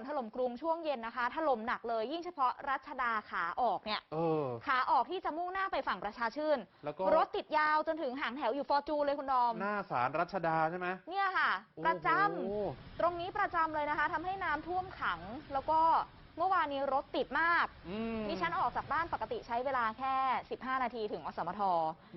นถล่มกรุงช่วงเย็นนะคะ ถล่มหนักเลย ยิ่งเฉพาะรัชดาขาออกเนี่ย เออ ขาออกที่จะมุ่งหน้าไปฝั่งประชาชื่น แล้วก็ รถติดยาวจนถึงหางแถวอยู่ฟอร์จูนเลยคุณดอม หน้าสารรัชดาใช่ไหมเนี่ยค่ะโอ้ประจำโห ตรงนี้ประจำเลยนะคะทำให้น้ำท่วมขัง แล้วก็เมื่อวานนี้รถติดมากอืมดิฉันออกจากบ้านปกติใช้เวลาแค่ 15 นาทีถึงอสมท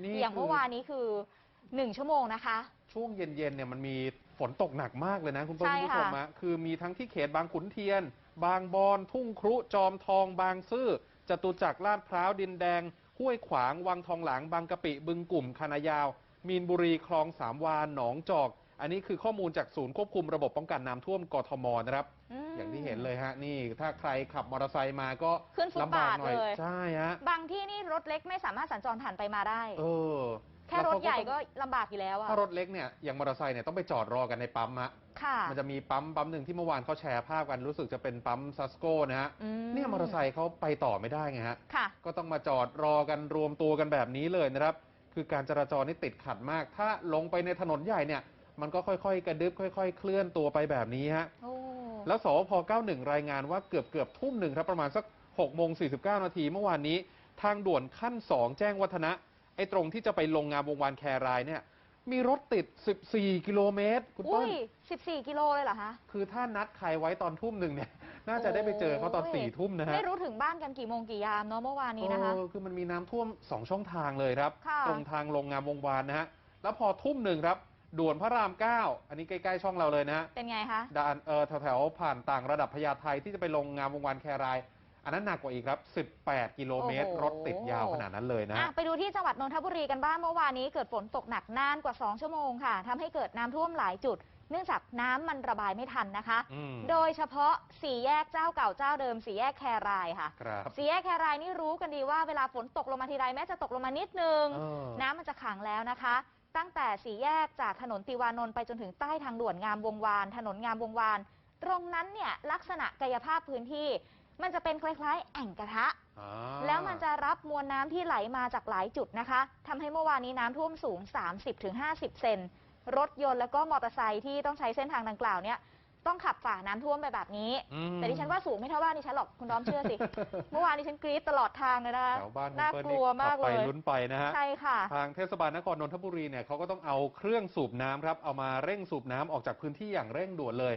นี่อย่างคือ เมื่อวานนี้คือ 1 ชั่วโมงนะคะ ช่วงเย็นๆเนี่ยมันมี ฝนตกหนักมากเลยนะคุณเปิ้ลใช่คุณผู้ชมค่ะฮะคือมีทั้งที่เขตบางขุนเทียน บางบอน ทุ่งครุจอมทอง บางซื่อจตุจักรลาดพร้าวดินแดง ห้วยขวาง วังทองหลาง บางกะปิ บึงกลุ่มคณะยาว มีนบุรีคลองสามวานหนองจอก อันนี้คือข้อมูลจากศูนย์ควบคุมระบบป้องกันน้ำท่วมกทมนะครับมอย่างที่เห็นเลยฮะนี่ถ้าใครขับมอเตอร์ไซค์มาก็ขึ้นฟุตลำบากบาทหน่อยเลยใช่ฮะบางที่นี่รถเล็กไม่สามารถสัญจรผ่านไปมาได้ เออ แค่ล้วรเขาถใหญ่ต้องก็ลำบากอยู่แล้วอะถ้ารถเล็กเนี่ยอย่างมอเตอร์ไซค์เนี่ยต้องไปจอดรอกันในปั๊มฮะค่ะ มันจะมีปั๊มปั๊มหนึ่งที่เมื่อวานเขาแชร์ภาพกันรู้สึกจะเป็นปั๊มซัสโกนะฮะอืเนี่ยมอเตอร์ไซค์เขาไปต่อไม่ได้ไงฮะ ค่ะ ก็ต้องมาจอดรอกันรวมตัวกันแบบนี้เลยนะครับ คือการจราจรนี่ติดขัดมาก ถ้าลงไปในถนนใหญ่เนี่ย มันก็ค่อยๆ กระดึบค่อย ๆ เคลื่อนตัวไปแบบนี้ฮะ โอ้แล้วสวพ91 รายงานว่าเกือบเกือบทุ่มหนึ่งครับประมาณสัก6โมง49 นาทีเมื่อวานนี้ ทางด่วนขั้น 2 แจ้งวัฒนะไอ้ตรงที่จะไปลงงามวงวานแครายเนี่ย มีรถติด 14 กิโลเมตร คุณอุ้เปิ้ลย14กิโลเลยเหรอคะคือถ้านัดใครไว้ตอนทุ่มหนึ่งเนี่ย น่าจะได้ไปเจอเขาตอนโอ้ยสี่ทุ่มนะฮะ ไม่รู้ถึงบ้านกันกี่โมงกี่ยามเนาะเมื่อวานนี้นะคะ เออคือมันมีน้ำท่วม2ช่องทางเลยครับ ค่ะ ตรงทางลงงามวงวานนะฮะ แล้วพอทุ่มหนึ่งครับ ด่วนพระราม9อันนี้ใกล้ๆช่องเราเลยนะฮะเป็นไงคะ ด่านเออแถวๆผ่านต่างระดับพญาไทที่จะไปลงงามวงวานแคราย อันนั้นหนักกว่าอีกครับ 18 กิโลเมตร โอ้โห รถติดยาวขนาดนั้นเลยนะอะฮะ ไปดูที่จังหวัดนนทบุรีกันบ้างเมื่อวานนี้เกิดฝนตกหนักนานกว่า 2 ชั่วโมงค่ะทำให้เกิดน้ำท่วมหลายจุด เนื่องจากน้ำมันระบายไม่ทันนะคะ อืม โดยเฉพาะสี่แยกเจ้าเก่าเจ้าเดิมสี่แยกแครายค่ะ ครับ สี่แยกแครายนี่รู้กันดีว่าเวลาฝนตกลงมาทีไรแม้จะตกลงมานิดนึง เออ น้ำมันจะขังแล้วนะคะ ตั้งแต่สี่แยกจากถนนติวานนท์ไปจนถึงใต้ทางด่วนงามวงวาน ถนนงามวงวาน ตรงนั้นเนี่ยลักษณะกายภาพพื้นที่ มันจะเป็นคล้ายๆ แอ่งกระทะ อ่าแล้วมันจะรับมวลน้ำที่ไหลมาจากหลายจุดนะคะทำให้เมื่อวานนี้น้ำท่วมสูง 30-50 เซนรถยนต์แล้วก็มอเตอร์ไซค์ที่ต้องใช้เส้นทางดังกล่าวเนี่ยต้องขับฝ่าน้ำท่วมไปแบบนี้ อืม แต่ดิฉันว่าสูงไม่เท่าบ้านดิฉันหรอกคุณดอมเชื่อสิ เมื่อวานดิฉันกรี๊ดตลอดทางเลยนะคะแถวบ้านคุณน่าเปิ้ลกลัวมากขับเลไปย ลุ้นไปนะฮะ ใช่ค่ะ ทางเทศบาลนครนนทบุรีเนี่ยเขาก็ต้องเอาเครื่องสูบน้ำครับ เอามาเร่งสูบน้ำออกจากพื้นที่อย่างเร่งด่วนเลย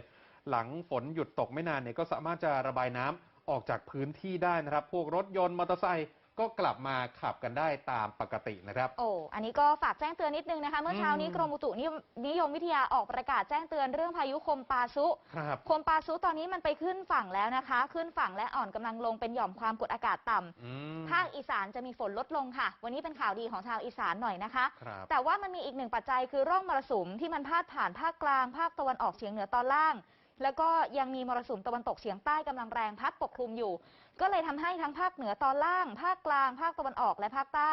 หลังฝนหยุดตกไม่นานเนี่ยก็สามารถจะระบายน้ำ ออกจากพื้นที่ได้นะครับ พวกรถยนต์มอเตอร์ไซค์ก็กลับมาขับกันได้ตามปกตินะครับ โอ้ อันนี้ก็ฝากแจ้งเตือนนิดนึงนะคะ เมื่อเช้านี้อืมกรมอุตุนิยมนิยมวิทยาออกประกาศแจ้งเตือนเรื่องพายุคมปาซุครับคมปาซุตอนนี้มันไปขึ้นฝั่งแล้วนะคะ ขึ้นฝั่งและอ่อนกำลังลงเป็นหย่อมความกดอากาศต่ำอืมภาคอีสานจะมีฝนลดลงค่ะ วันนี้เป็นข่าวดีของชาวอีสานหน่อยนะคะครับแต่ว่ามันมีอีกหนึ่งปัจจัยคือร่องมรสุมที่มันพาดผ่านภาคกลาง ภาคตะวันออกเฉียงเหนือตอนล่าง แล้วก็ยังมีมรสุมตะวันตกเฉียงใต้กำลังแรงพัดปกคลุมอยู่ ก็เลยทำให้ทั้งภาคเหนือตอนล่าง ภาคกลาง ภาคตะวันออกและภาคใต้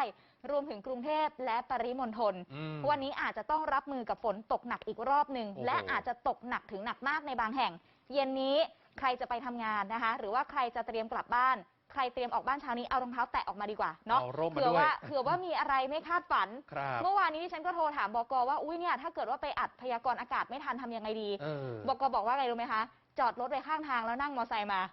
รวมถึงกรุงเทพและปริมณฑลอืมวันนี้อาจจะต้องรับมือกับฝนตกหนักอีกรอบหนึ่งโอ้โหและอาจจะตกหนักถึงหนักมากในบางแห่ง เย็นนี้ใครจะไปทำงานนะคะ หรือว่าใครจะเตรียมกลับบ้าน ใครเตรียมออกบ้านเช้านี้เอารองเท้าแตะออกมาดีกว่าเนาะเอาร่มมาเผื่อด้วยว่าเผื่อว่ามีอะไรไม่คาดฝัน ครับ เมื่อวานนี้ดิฉันก็โทรถามบกว่าอุ้ยเนี่ยถ้าเกิดว่าไปอัดพยากรณ์อากาศไม่ทันทำยังไงดี เออ บกบอกว่าไงรู้ไหมคะ จอดรถไว้ข้างทางแล้วนั่งมอไซค์มา